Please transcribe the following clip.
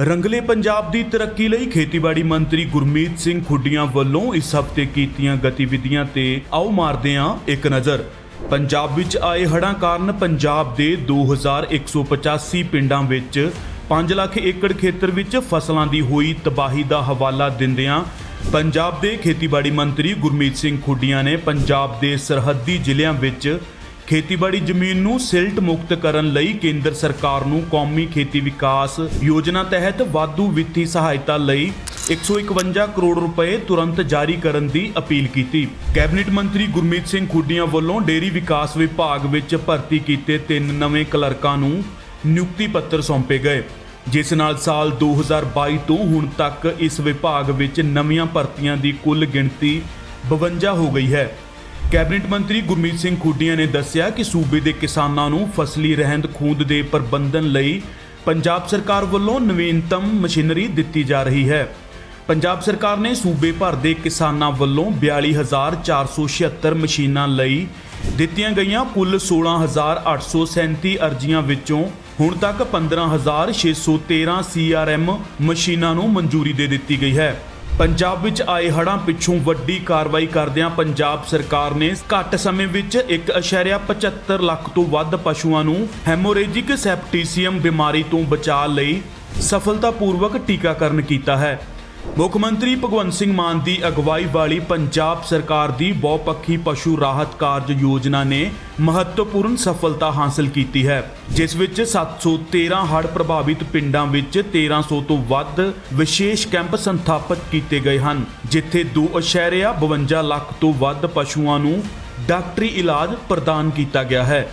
ਰੰਗਲੇ ਪੰਜਾਬ ਦੀ ਤਰੱਕੀ ਲਈ ਖੇਤੀਬਾੜੀ ਮੰਤਰੀ ਗੁਰਮੀਤ ਸਿੰਘ ਖੁੱਡੀਆਂ ਵੱਲੋਂ ਇਸ ਹਫ਼ਤੇ ਕੀਤੀਆਂ ਗਤੀਵਿਧੀਆਂ ਤੇ ਆਓ ਮਾਰਦੇ ਹਾਂ ਇੱਕ ਨਜ਼ਰ। ਪੰਜਾਬ ਵਿੱਚ ਆਏ ਹੜ੍ਹਾਂ ਕਾਰਨ ਪੰਜਾਬ ਦੇ 2185 ਪਿੰਡਾਂ ਵਿੱਚ 5 ਲੱਖ ਏਕੜ ਖੇਤਰ ਵਿੱਚ ਫਸਲਾਂ ਦੀ ਹੋਈ ਤਬਾਹੀ ਦਾ ਹਵਾਲਾ ਦਿੰਦਿਆਂ ਪੰਜਾਬ ਦੇ ਖੇਤੀਬਾੜੀ ਮੰਤਰੀ ਗੁਰਮੀਤ ਸਿੰਘ ਖੁੱਡੀਆਂ ਨੇ ਪੰਜਾਬ ਦੇ ਸਰਹੱਦੀ ਜ਼ਿਲ੍ਹਿਆਂ ਵਿੱਚ ਖੇਤੀਬਾੜੀ ਜ਼ਮੀਨ ਨੂੰ ਸਿਲਟ ਮੁਕਤ ਕਰਨ ਲਈ ਕੇਂਦਰ ਸਰਕਾਰ ਨੂੰ ਕੌਮੀ ਖੇਤੀ ਵਿਕਾਸ ਯੋਜਨਾ ਤਹਿਤ ਵਾਧੂ ਵਿੱਤੀ ਸਹਾਇਤਾ ਲਈ 151 ਕਰੋੜ ਰੁਪਏ ਤੁਰੰਤ ਜਾਰੀ ਕਰਨ ਦੀ ਅਪੀਲ ਕੀਤੀ। ਕੈਬਨਿਟ ਮੰਤਰੀ ਗੁਰਮੀਤ ਸਿੰਘ ਖੁੱਡੀਆਂ ਵੱਲੋਂ ਡੇਰੀ ਵਿਕਾਸ ਵਿਭਾਗ ਵਿੱਚ ਭਰਤੀ ਕੀਤੇ ਤਿੰਨ ਨਵੇਂ ਕਲਰਕਾਂ ਨੂੰ ਨਿਯੁਕਤੀ ਪੱਤਰ ਸੌਂਪੇ ਗਏ। ਜਿਸ ਨਾਲ ਸਾਲ 2022 ਤੋਂ ਹੁਣ ਤੱਕ ਇਸ ਵਿਭਾਗ ਵਿੱਚ ਨਵੀਆਂ ਭਰਤੀਆਂ ਦੀ ਕੁੱਲ ਗਿਣਤੀ 52 ਹੋ ਗਈ ਹੈ। ਕੈਬਨਿਟ ਮੰਤਰੀ ਗੁਰਮੀਤ ਸਿੰਘ ਖੁੱਡੀਆਂ ਨੇ ਦੱਸਿਆ ਕਿ ਸੂਬੇ ਦੇ ਕਿਸਾਨਾਂ ਨੂੰ ਫਸਲੀ ਰਹਿੰਦ ਖੂੰਦ ਦੇ ਪ੍ਰਬੰਧਨ ਲਈ ਪੰਜਾਬ ਸਰਕਾਰ ਵੱਲੋਂ ਨਵੀਨਤਮ ਮਸ਼ੀਨਰੀ ਦਿੱਤੀ ਜਾ ਰਹੀ ਹੈ। ਪੰਜਾਬ ਸਰਕਾਰ ਨੇ ਸੂਬੇ ਭਰ ਦੇ ਕਿਸਾਨਾਂ ਵੱਲੋਂ 42476 ਮਸ਼ੀਨਾਂ ਲਈ ਦਿੱਤੀਆਂ ਗਈਆਂ ਕੁੱਲ 16837 ਅਰਜ਼ੀਆਂ ਵਿੱਚੋਂ ਹੁਣ ਤੱਕ 15613 ਸੀਆਰਐਮ ਮਸ਼ੀਨਾਂ ਨੂੰ ਮਨਜ਼ੂਰੀ ਦੇ ਦਿੱਤੀ ਗਈ ਹੈ। ਪੰਜਾਬ ਵਿੱਚ ਆਏ ਹੜ੍ਹਾਂ ਪਿੱਛੋਂ ਵੱਡੀ ਕਾਰਵਾਈ ਕਰਦਿਆਂ ਪੰਜਾਬ ਸਰਕਾਰ ਨੇ ਘੱਟ ਸਮੇਂ ਵਿੱਚ 1.75 ਲੱਖ ਤੋਂ ਵੱਧ ਪਸ਼ੂਆਂ ਨੂੰ ਹੈਮੋਰੇਜਿਕ ਸੈਪਟੀਸੀਅਮ ਬਿਮਾਰੀ ਤੋਂ ਬਚਾਅ ਲਈ ਸਫਲਤਾਪੂਰਵਕ ਟੀਕਾਕਰਨ ਕੀਤਾ ਹੈ। ਮੁੱਖ ਮੰਤਰੀ ਭਗਵੰਤ ਸਿੰਘ ਮਾਨ ਦੀ ਅਗਵਾਈ ਵਾਲੀ ਪੰਜਾਬ ਸਰਕਾਰ ਦੀ ਬਹੁਪੱਖੀ ਪਸ਼ੂ ਰਾਹਤ ਕਾਰਜ ਯੋਜਨਾ ਨੇ ਮਹੱਤਵਪੂਰਨ ਸਫਲਤਾ ਹਾਸਲ ਕੀਤੀ ਹੈ, ਜਿਸ ਵਿੱਚ 713 ਹੜ੍ਹ ਪ੍ਰਭਾਵਿਤ ਪਿੰਡਾਂ ਵਿੱਚ 1300 ਤੋਂ ਵੱਧ ਵਿਸ਼ੇਸ਼ ਕੈਂਪ ਸੰਥਾਪਿਤ ਕੀਤੇ ਗਏ ਹਨ, ਜਿੱਥੇ 2.52 ਲੱਖ ਤੋਂ ਵੱਧ ਪਸ਼ੂਆਂ ਨੂੰ ਡਾਕਟਰੀ ਇਲਾਜ ਪ੍ਰਦਾਨ ਕੀਤਾ ਗਿਆ ਹੈ।